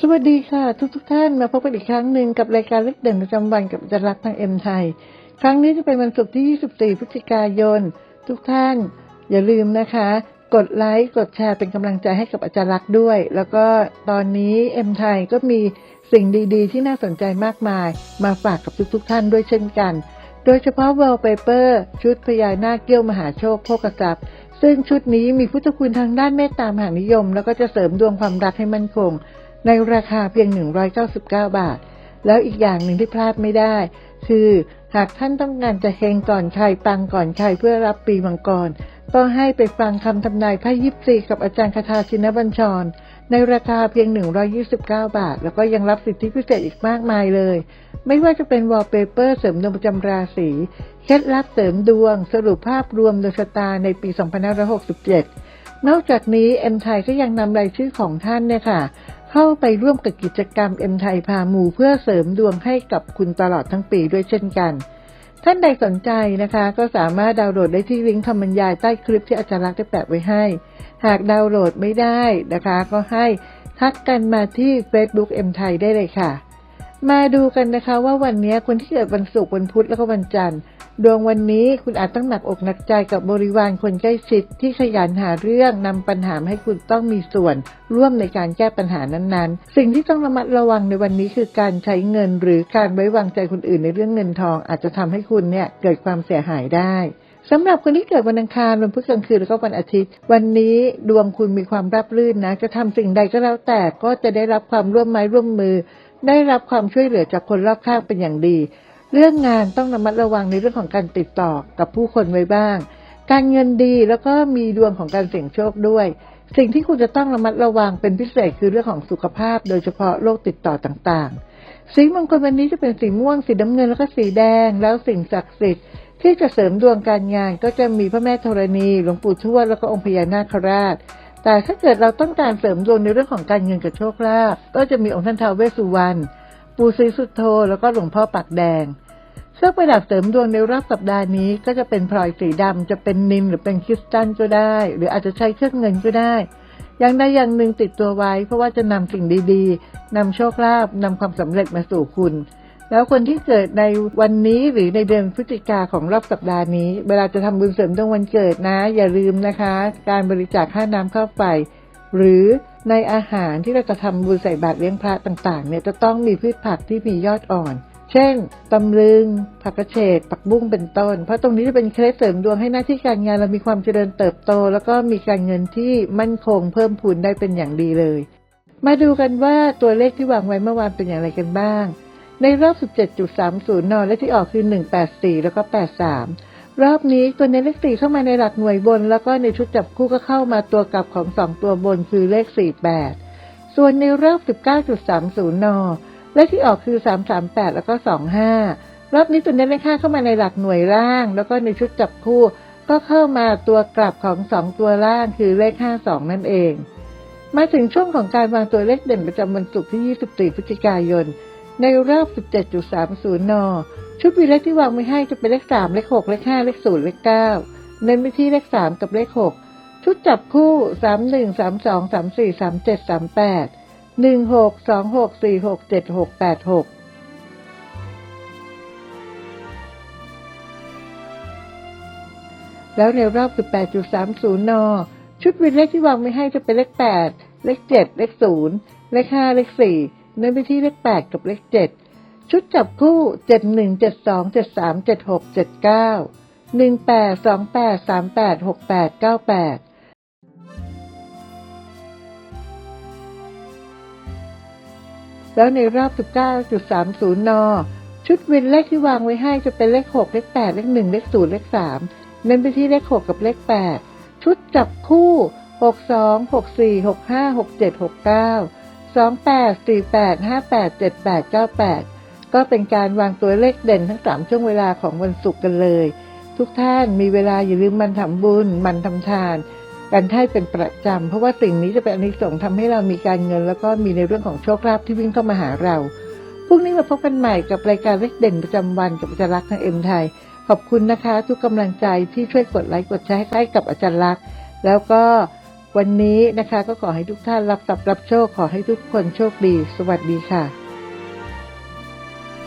สวัสดีค่ะ ทุกทุกท่านมาพบกันอีกครั้งหนึ่งกับรายการเล็กเด่นประจำวันกับอาจารย์รักทางเอ็มไทย ครั้งนี้จะเป็นวันศุกร์ที่ 24 พฤศจิกายน ทุกท่าน อย่าลืมนะคะ กดไลค์กดแชร์เป็นกำลังใจให้กับอาจารย์รักด้วย แล้วก็ตอนนี้เอ็มไทยก็มีสิ่งดีๆ ที่น่าสนใจมากมาย มาฝากกับทุกๆท่านด้วยเช่นกัน โดยเฉพาะ wallpaper ชุดพญานาคเกี้ยวมหาโชคโภคทรัพย์ซึ่งชุดนี้มีพุทธคุณทางด้านเมตตามหานิยม แล้วก็จะเสริมดวงความรักให้มั่นคง ในราคาเพียง 199 บาท แล้วอีกอย่างหนึ่งที่พลาดไม่ได้ คือหากท่านต้องการจะเฮงก่อนใครปังก่อนใครเพื่อรับปีมังกร ก็ให้ไปฟังคำทำนายไพ่ยิปซีกับอาจารย์คาทาชินบัญชร ในราคาเพียง 129 บาท แล้วก็ยังรับสิทธิพิเศษอีกมากมายเลย ไม่ว่าจะเป็นวอลเปเปอร์เสริมดวงประจำราศีเคล็ดลับเสริมดวง สรุปภาพรวมดวงชะตาในปี 2567นอกจากนี้เอ็มไทยก็ยังนำรายชื่อของท่านเนี่ยค่ะ เข้าไปร่วมกับกิจกรรมเอ็มไทยพาหมูเพื่อเสริมดวงให้กับคุณตลอดทั้งปีด้วยเช่นกัน ท่านใดสนใจนะคะ ก็สามารถดาวน์โหลดได้ที่ลิงก์คำบรรยายใต้คลิปที่อาจารย์ลักได้แปะไว้ให้ หากดาวน์โหลดไม่ได้นะคะ ก็ให้ทักกันมาที่ Facebook เอ็มไทยได้เลยค่ะ มาดูกันนะคะว่าวันนี้คนที่เกิดวันศุกร์วันพุธแล้วก็วันจันทร์ ดวงวันนี้คุณอาจต้องหนักอกหนักใจกับบริวารคนใกล้ชิดที่ขยันหาเรื่องนำปัญหาให้คุณต้องมีส่วน ร่วมในการแก้ปัญหานั้นๆ สิ่งที่ต้องระมัดระวังในวันนี้คือการใช้เงิน หรือการไว้วางใจคนอื่นในเรื่องเงินทอง อาจจะทำให้คุณเนี่ยเกิดความเสียหายได้สำหรับคนที่เกิดวันอังคารวันพุธกลางคืนแล้วก็วันอาทิตย์ วันนี้ดวงคุณมีความราบรื่นนะ จะทำสิ่งใดก็แล้วแต่ก็จะได้รับความร่วมไม้ร่วมมือ ได้รับความช่วยเหลือจากคนรอบข้างเป็นอย่างดี เรื่องงานต้องระมัดระวังในเรื่องของการติดต่อกับผู้คนไว้บ้าง การเงินดีแล้วก็มีดวงของการเสี่ยงโชคด้วย สิ่งที่คุณจะต้องระมัดระวังเป็นพิเศษคือเรื่องของสุขภาพ โดยเฉพาะโรคติดต่อต่างๆ สีมงคลวันนี้จะเป็นสีม่วง สีน้ำเงินแล้วก็สีแดง แล้วสิ่งศักดิ์สิทธิ์ที่จะเสริมดวงการงานก็จะมีพระแม่ธรณี หลวงปู่ทวดแล้วก็องค์พญานาคราช แต่ถ้าเกิดเราต้องการเสริมดวงในเรื่องของการเงินกับโชคลาภก็จะมีองค์ท่านท้าวเวสสุวรรณ ปู่ศรีสุดโธแล้วก็หลวงพ่อปากแดงเครื่อประดับเสริมดวงในรอบสัปดาห์นี้ ก็จะเป็นพลอยสีดำจะเป็นนินหรือเป็นคริสตัลก็ได้ หรืออาจจะใช้เครื่องเงินก็ได้อย่างใดอย่างหนึ่งติดตัวไว้ เพราะว่าจะนำสิ่งดีๆนำโชคลาภนำความสำเร็จมาสู่คุณ แล้วคนที่เกิดในวันนี้หรือในเดือนพฤศจิกาของรอบสัปดาห์นี้ เวลาจะทำบุญเสริมดวงวันเกิดนะ อย่าลืมนะคะ การบริจาคค่าน้ำค่าไฟหรือ ในอาหารที่เราจะทำบุญใส่บาตรเลี้ยงพระต่างๆ เนี่ยจะต้องมีพืชผักที่มียอดอ่อน เช่นตำลึง ผักกระเฉดผักบุ้งเป็นต้น เพราะตรงนี้จะเป็นเคล็ดเสริมดวงให้หน้าที่การงานเรามีความเจริญเติบโต แล้วก็มีการเงินที่มั่นคงเพิ่มพูนได้เป็นอย่างดีเลย มาดูกันว่าตัวเลขที่วางไว้เมื่อวานเป็นอย่างไรกันบ้าง ในรอบ 17.30นและที่ออกคือ 184 แล้วก็ 83 รอบนี้ตัวในเลข4เข้ามาในหลักหน่วยบน แล้วก็ในชุดจับคู่ก็เข้ามาตัวกลับของ2ตัวบนคือเลข48ส่วนในรอบ19.30นและที่ออกคือ338แล้วก็25รอบนี้ตัวในเลข5เข้ามาในหลักหน่วยล่าง แล้วก็ในชุดจับคู่ ก็เข้ามาตัวกลับของ2ตัวล่างคือเลข52นั่นเอง มาถึงช่วงของการวางตัวเลขเด่นประจำวันศุกร์ที่ 24 พฤศจิกายน ในรอบ 17.30 น ชุดวีเลขที่วางไว้ให้จะเป็นเลขสามเลขหกเลขห้าเลขศูนย์เลขเก้าเน้นไปที่เลขสามกับเลขหกชุดจับคู่สามหนึ่งสามสองสามสี่สามเจ็ดสามแปดหนึ่งหกสองหกสี่หกเจ็ดหกแปดหกแล้วในรอบคือ8.30นอชุดวินเลขที่วางไม่ให้จะเป็นเลข 8 เลข 7 เลข 0 เลข 5 เลข 4 เน้นไปที่เลข 8 กับเลข 7 ชุดจับคู่ 71 72 73 76 79 18 28 38 68 98แล้วในรอบ 19.30 น ชุดวินเลขที่วางไว้ให้จะเป็นเลข 6 เลข 8 เลข 1 เลข 0 เลข 3 เน้นไปที่เลข 6 กับเลข 8 ชุดจับคู่ 62 64 65 67 69 28 48 58 78 98 ก็เป็นการวางตัวเลขเด่นทั้ง3ช่วงเวลาของวันศุกร์กันเลย ทุกท่านมีเวลาอย่าลืมมันทำบุญ มันทำทานกันให้เป็นประจำเพราะว่าสิ่งนี้จะเป็นอานิสงส์ทำให้เรามีการเงิน แล้วก็มีในเรื่องของโชคลาภที่วิ่งเข้ามาหาเราพรุ่งนี้มาพบกันใหม่กับรายการเลขเด่นประจำวันกับอาจารย์ลักษณ์ทางเอ็มไทย ขอบคุณนะคะ ทุกกำลังใจที่ช่วยกดไลค์กดแชร์ให้กับอาจารย์ลักษณ์แล้วก็วันนี้นะคะ ก็ขอให้ทุกท่านรับทรัพย์รับโชคขอให้ทุกคนโชคดี สวัสดีค่ะ